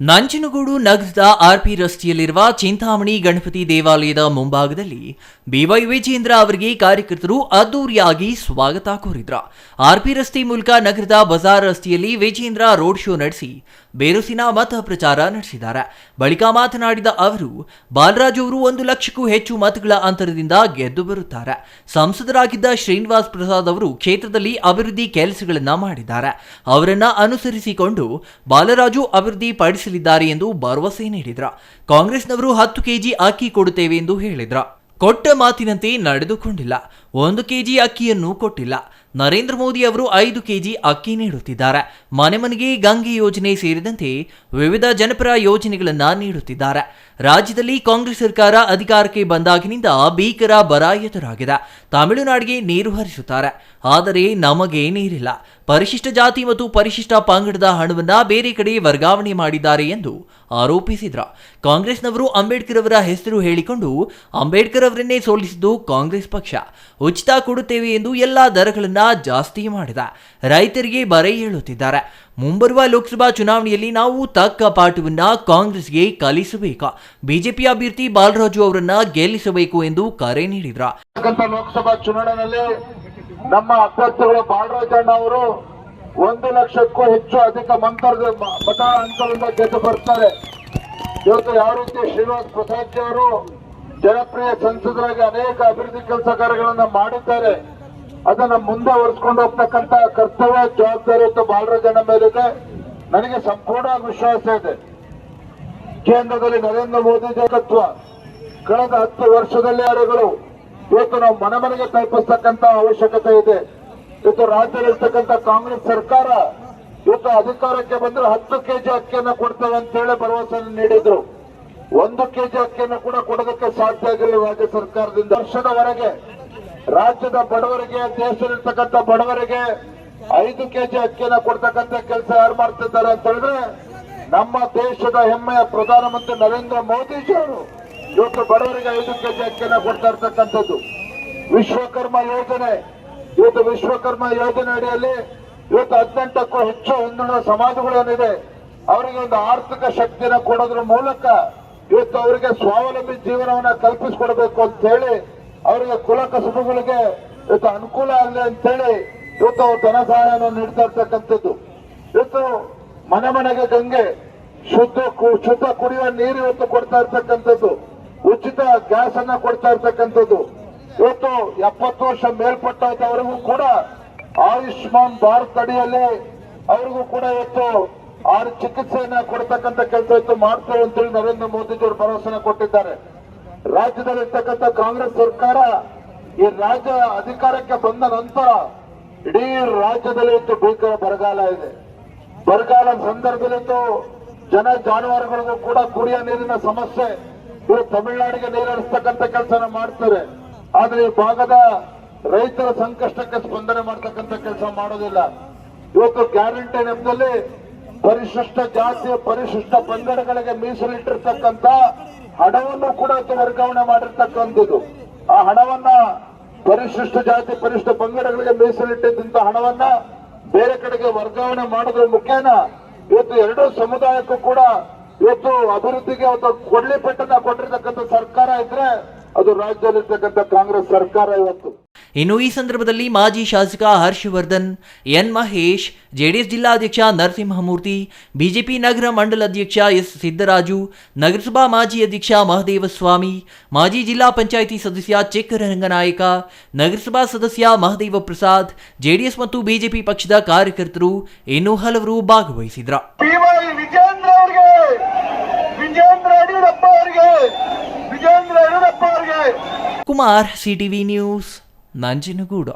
ನಂಜನಗೂಡು ನಗರದ ಆರ್ಪಿ ರಸ್ತೆಯಲ್ಲಿರುವ ಚಿಂತಾಮಣಿ ಗಣಪತಿ ದೇವಾಲಯದ ಮುಂಭಾಗದಲ್ಲಿ ಬಿವೈ ವಿಜೇಂದ್ರ ಅವರಿಗೆ ಕಾರ್ಯಕರ್ತರು ಅದ್ದೂರಿಯಾಗಿ ಸ್ವಾಗತ ಕೋರಿದ್ರ. ಆರ್ಪಿ ರಸ್ತೆ ಮೂಲಕ ನಗರದ ಬಜಾರ್ ರಸ್ತೆಯಲ್ಲಿ ವಿಜೇಂದ್ರ ರೋಡ್ ಶೋ ನಡೆಸಿ ಬೇರುಸಿನ ಮತ ಪ್ರಚಾರ ನಡೆಸಿದ್ದಾರೆ. ಬಳಿಕ ಮಾತನಾಡಿದ ಅವರು, ಬಾಲರಾಜು ಅವರು ಒಂದು ಲಕ್ಷಕ್ಕೂ ಹೆಚ್ಚು ಮತಗಳ ಅಂತರದಿಂದ ಗೆದ್ದು ಬರುತ್ತಾರೆ. ಸಂಸದರಾಗಿದ್ದ ಶ್ರೀನಿವಾಸ್ ಪ್ರಸಾದ್ ಅವರು ಕ್ಷೇತ್ರದಲ್ಲಿ ಅಭಿವೃದ್ಧಿ ಕೆಲಸಗಳನ್ನ ಮಾಡಿದ್ದಾರೆ. ಅವರನ್ನ ಅನುಸರಿಸಿಕೊಂಡು ಬಾಲರಾಜು ಅಭಿವೃದ್ಧಿ ಪಡಿಸಲಿದ್ದಾರೆ ಎಂದು ಭರವಸೆ ನೀಡಿದ್ರು. ಕಾಂಗ್ರೆಸ್ನವರು ಹತ್ತು ಕೆಜಿ ಅಕ್ಕಿ ಕೊಡುತ್ತೇವೆ ಎಂದು ಹೇಳಿದ್ರು. ಕೊಟ್ಟ ಮಾತಿನಂತೆ ನಡೆದುಕೊಂಡಿಲ್ಲ. ಒಂದು ಕೆಜಿ ಅಕ್ಕಿಯನ್ನು ಕೊಟ್ಟಿಲ್ಲ. ನರೇಂದ್ರ ಮೋದಿ ಅವರು ಐದು ಕೆಜಿ ಅಕ್ಕಿ ನೀಡುತ್ತಿದ್ದಾರೆ. ಮನೆ ಮನೆಗೆ ಗಂಗೆ ಯೋಜನೆ ಸೇರಿದಂತೆ ವಿವಿಧ ಜನಪರ ಯೋಜನೆಗಳನ್ನ ನೀಡುತ್ತಿದ್ದಾರೆ. ರಾಜ್ಯದಲ್ಲಿ ಕಾಂಗ್ರೆಸ್ ಸರ್ಕಾರ ಅಧಿಕಾರಕ್ಕೆ ಬಂದಾಗಿನಿಂದ ಭೀಕರ ಬರ ಎದುರಾಗಿದೆ. ತಮಿಳುನಾಡಿಗೆ ನೀರು ಹರಿಸುತ್ತಾರೆ. ಆದರೆ ನಮಗೆ ನೀರಿಲ್ಲ. ಪರಿಶಿಷ್ಟ ಜಾತಿ ಮತ್ತು ಪರಿಶಿಷ್ಟ ಪಂಗಡದ ಹಣವನ್ನ ಬೇರೆ ಕಡೆ ವರ್ಗಾವಣೆ ಮಾಡಿದ್ದಾರೆ ಎಂದು ಆರೋಪಿಸಿದ್ರ. ಕಾಂಗ್ರೆಸ್ನವರು ಅಂಬೇಡ್ಕರ್ ಅವರ ಹೆಸರು ಹೇಳಿಕೊಂಡು ಅಂಬೇಡ್ಕರ್ ಅವರನ್ನೇ ಸೋಲಿಸಿದ್ದು ಕಾಂಗ್ರೆಸ್ ಪಕ್ಷ. ಉಚಿತ ಕೊಡುತ್ತೇವೆ ಎಂದು ಎಲ್ಲಾ ದರಗಳನ್ನ ಜಾಸ್ತಿ ಮಾಡಿದ. ರೈತರಿಗೆ ಬರೆ ಹೇಳುತ್ತಿದ್ದಾರೆ. ಮುಂಬರುವ ಲೋಕಸಭಾ ಚುನಾವಣೆಯಲ್ಲಿ ನಾವು ತಕ್ಕ ಪಾಠವನ್ನ ಕಾಂಗ್ರೆಸ್ಗೆ ಕಲಿಸಬೇಕು. ಬಿಜೆಪಿ ಅಭ್ಯರ್ಥಿ ಬಾಲರಾಜು ಅವರನ್ನ ಗೆಲ್ಲಿಸಬೇಕು ಎಂದು ಕರೆ ನೀಡಿದ್ರ. ಲೋಕಸಭಾ ಚುನಾವಣೆಯಲ್ಲಿ ನಮ್ಮ ಅಭ್ಯರ್ಥಿಗಳು ಬಾಲರಾಜಣ್ಣ ಅವರು ಒಂದು ಲಕ್ಷಕ್ಕೂ ಹೆಚ್ಚು ಅಧಿಕ ಮಂತ್ರದ ಮತ ಅಂತರದಿಂದ ಗೆದ್ದು ಬರ್ತಾರೆ. ಇವತ್ತು ಯಾವ ರೀತಿ ಶ್ರೀನಿವಾಸ್ ಪ್ರಸಾದ್ ಅವರು ಜನಪ್ರಿಯ ಸಂಸದರಾಗಿ ಅನೇಕ ಅಭಿವೃದ್ಧಿ ಕೆಲಸ ಕಾರ್ಯಗಳನ್ನ ಮಾಡಿದ್ದಾರೆ. ಅದನ್ನ ಮುಂದೆ ಒರೆಸ್ಕೊಂಡು ಹೋಗ್ತಕ್ಕಂತ ಕರ್ತವ್ಯ, ಜವಾಬ್ದಾರಿ ಇವತ್ತು ಜನ ಮೇಲಿದೆ. ನನಗೆ ಸಂಪೂರ್ಣ ವಿಶ್ವಾಸ ಇದೆ. ಕೇಂದ್ರದಲ್ಲಿ ನರೇಂದ್ರ ಮೋದಿ ನಾಯಕತ್ವ ಕಳೆದ ಹತ್ತು ವರ್ಷದಲ್ಲಿ ಅರೆಗಳು ಇವತ್ತು ನಾವು ಮನೆ ಮನೆಗೆ ತಲುಪಿಸ್ತಕ್ಕಂತ ಅವಶ್ಯಕತೆ ಇದೆ. ಇವತ್ತು ರಾಜ್ಯದಲ್ಲಿರ್ತಕ್ಕಂಥ ಕಾಂಗ್ರೆಸ್ ಸರ್ಕಾರ ಇವತ್ತು ಅಧಿಕಾರಕ್ಕೆ ಬಂದ್ರೆ ಹತ್ತು ಕೆಜಿ ಅಕ್ಕಿಯನ್ನು ಕೊಡ್ತೇವೆ ಅಂತ ಹೇಳಿ ಭರವಸೆ ನೀಡಿದ್ರು. ಒಂದು ಕೆಜಿ ಅಕ್ಕಿಯನ್ನು ಕೂಡ ಕೊಡೋದಕ್ಕೆ ಸಾಧ್ಯ ಆಗಿಲ್ಲ ರಾಜ್ಯ ಸರ್ಕಾರದಿಂದ. ವರ್ಷದವರೆಗೆ ರಾಜ್ಯದ ಬಡವರಿಗೆ ದೇಶದಲ್ಲಿರ್ತಕ್ಕಂಥ ಬಡವರಿಗೆ ಐದು ಕೆಜಿ ಅಕ್ಕಿಯನ್ನ ಕೊಡ್ತಕ್ಕಂಥ ಕೆಲಸ ಯಾರು ಮಾಡ್ತಿದ್ದಾರೆ ಅಂತ ಹೇಳಿದ್ರೆ ನಮ್ಮ ದೇಶದ ಹೆಮ್ಮೆಯ ಪ್ರಧಾನಮಂತ್ರಿ ನರೇಂದ್ರ ಮೋದಿಜಿ ಅವರು ಇವತ್ತು ಬಡವರಿಗೆ ಐದು ಕೆಜಿ ಅಕ್ಕಿಯನ್ನ ಕೊಡ್ತಾ ಇರ್ತಕ್ಕಂಥದ್ದು. ವಿಶ್ವಕರ್ಮ ಯೋಜನೆ, ಇವತ್ತು ವಿಶ್ವಕರ್ಮ ಯೋಜನೆ ಅಡಿಯಲ್ಲಿ ಇವತ್ತು ಹದಿನೆಂಟಕ್ಕೂ ಹೆಚ್ಚು ಹಿಂದುಳಿದ ಸಮಾಜಗಳು ಏನಿದೆ ಅವರಿಗೆ ಒಂದು ಆರ್ಥಿಕ ಶಕ್ತಿಯನ್ನು ಕೊಡೋದ್ರ ಮೂಲಕ ಇವತ್ತು ಅವರಿಗೆ ಸ್ವಾವಲಂಬಿ ಜೀವನವನ್ನ ಕಲ್ಪಿಸಿಕೊಡ್ಬೇಕು ಅಂತ ಹೇಳಿ ಅವರಿಗೆ ಕುಲ ಕಸುಬುಗಳಿಗೆ ಇವತ್ತು ಅನುಕೂಲ ಆಗಲಿ ಅಂತೇಳಿ ಇವತ್ತು ಧನ ಸಹಾಯವನ್ನು ನೀಡ್ತಾ ಇರ್ತಕ್ಕಂಥದ್ದು. ಇವತ್ತು ಮನೆ ಮನೆಗೆ ಗಂಗೆ, ಶುದ್ಧ ಶುದ್ಧ ಕುಡಿಯುವ ನೀರು ಇವತ್ತು ಕೊಡ್ತಾ ಇರ್ತಕ್ಕಂಥದ್ದು. ಉಚಿತ ಗ್ಯಾಸ್ ಅನ್ನ ಕೊಡ್ತಾ ಇರ್ತಕ್ಕಂಥದ್ದು. ಇವತ್ತು ಎಪ್ಪತ್ತು ವರ್ಷ ಮೇಲ್ಪಟ್ಟವರಿಗೂ ಕೂಡ ಆಯುಷ್ಮಾನ್ ಭಾರತ್ ಅಡಿಯಲ್ಲಿ ಅವರಿಗೂ ಕೂಡ ಇವತ್ತು ಆರು ಚಿಕಿತ್ಸೆಯನ್ನ ಕೊಡ್ತಕ್ಕಂಥ ಕೆಲಸ ಇವತ್ತು ಮಾಡ್ತೇವೆ ಅಂತೇಳಿ ನರೇಂದ್ರ ಮೋದಿಜಿ ಅವರು ಭರವಸೆನ ಕೊಟ್ಟಿದ್ದಾರೆ. ರಾಜ್ಯದಲ್ಲಿರ್ತಕ್ಕಂಥ ಕಾಂಗ್ರೆಸ್ ಸರ್ಕಾರ ಈ ರಾಜ್ಯ ಅಧಿಕಾರಕ್ಕೆ ಬಂದ ನಂತರ ಇಡೀ ರಾಜ್ಯದಲ್ಲಿ ಒಂದು ಭೀಕರ ಬರಗಾಲ ಇದೆ. ಬರಗಾಲ ಸಂದರ್ಭದಲ್ಲಿಂದು ಜನ ಜಾನುವಾರುಗಳಿಗೂ ಕೂಡ ಕುಡಿಯ ನೀರಿನ ಸಮಸ್ಯೆ ಇವರು ತಮಿಳುನಾಡಿಗೆ ನೀರು ಹರಿಸ್ತಕ್ಕಂಥ ಕೆಲಸನ ಮಾಡ್ತಾರೆ. ಆದ್ರೆ ಈ ಭಾಗದ ರೈತರ ಸಂಕಷ್ಟಕ್ಕೆ ಸ್ಪಂದನೆ ಮಾಡ್ತಕ್ಕಂಥ ಕೆಲಸ ಮಾಡೋದಿಲ್ಲ. ಇವತ್ತು ಗ್ಯಾರಂಟಿ ನೆಪದಲ್ಲಿ ಪರಿಶಿಷ್ಟ ಜಾತಿ, ಪರಿಶಿಷ್ಟ ಪಂಗಡಗಳಿಗೆ ಮೀಸಲಿಟ್ಟಿರ್ತಕ್ಕಂಥ ಹಣವನ್ನು ಕೂಡ ವರ್ಗಾವಣೆ ಮಾಡಿರ್ತಕ್ಕಂಥದ್ದು. ಆ ಹಣವನ್ನ ಪರಿಶಿಷ್ಟ ಜಾತಿ, ಪರಿಶಿಷ್ಟ ಪಂಗಡಗಳಿಗೆ ಮೀಸಲಿಟ್ಟಿದ್ದಂತ ಹಣವನ್ನ ಬೇರೆ ಕಡೆಗೆ ವರ್ಗಾವಣೆ ಮಾಡೋದ್ರ ಮುಖೇನ ಇವತ್ತು ಎರಡೂ ಸಮುದಾಯಕ್ಕೂ ಕೂಡ ಇವತ್ತು ಅಭಿವೃದ್ಧಿಗೆ ಒಂದು ಕೊಡ್ಲಿ ಪೆಟ್ಟನ್ನ ಕೊಟ್ಟಿರ್ತಕ್ಕಂಥ ಸರ್ಕಾರ ಇದ್ರೆ ಅದು ರಾಜ್ಯದಲ್ಲಿರ್ತಕ್ಕಂಥ ಕಾಂಗ್ರೆಸ್ ಸರ್ಕಾರ ಇವತ್ತು. ಇನ್ನು ಈ ಸಂದರ್ಭದಲ್ಲಿ ಮಾಜಿ ಶಾಸಕ ಹರ್ಷವರ್ಧನ್ ಎನ್ ಮಹೇಶ್ ಜೆಡಿಎಸ್ ಜಿಲ್ಲಾಧ್ಯಕ್ಷ ನರಸಿಂಹಮೂರ್ತಿ ಬಿಜೆಪಿ ನಗರ ಮಂಡಲ ಅಧ್ಯಕ್ಷ ಎಸ್ ಸಿದ್ದರಾಜು ನಗರಸಭಾ ಮಾಜಿ ಅಧ್ಯಕ್ಷ ಮಹದೇವಸ್ವಾಮಿ ಮಾಜಿ ಜಿಲ್ಲಾ ಪಂಚಾಯಿತಿ ಸದಸ್ಯ ಚೆಕ್ಕರಂಗನಾಯಕ ನಗರಸಭಾ ಸದಸ್ಯ ಮಹದೇವ ಪ್ರಸಾದ್ ಜೆಡಿಎಸ್ ಮತ್ತು ಬಿಜೆಪಿ ಪಕ್ಷದ ಕಾರ್ಯಕರ್ತರು ಇನ್ನೂ ಹಲವರು ಭಾಗವಹಿಸಿದ್ರು. Kumar CTV News. ನಂಜನಗೂಡು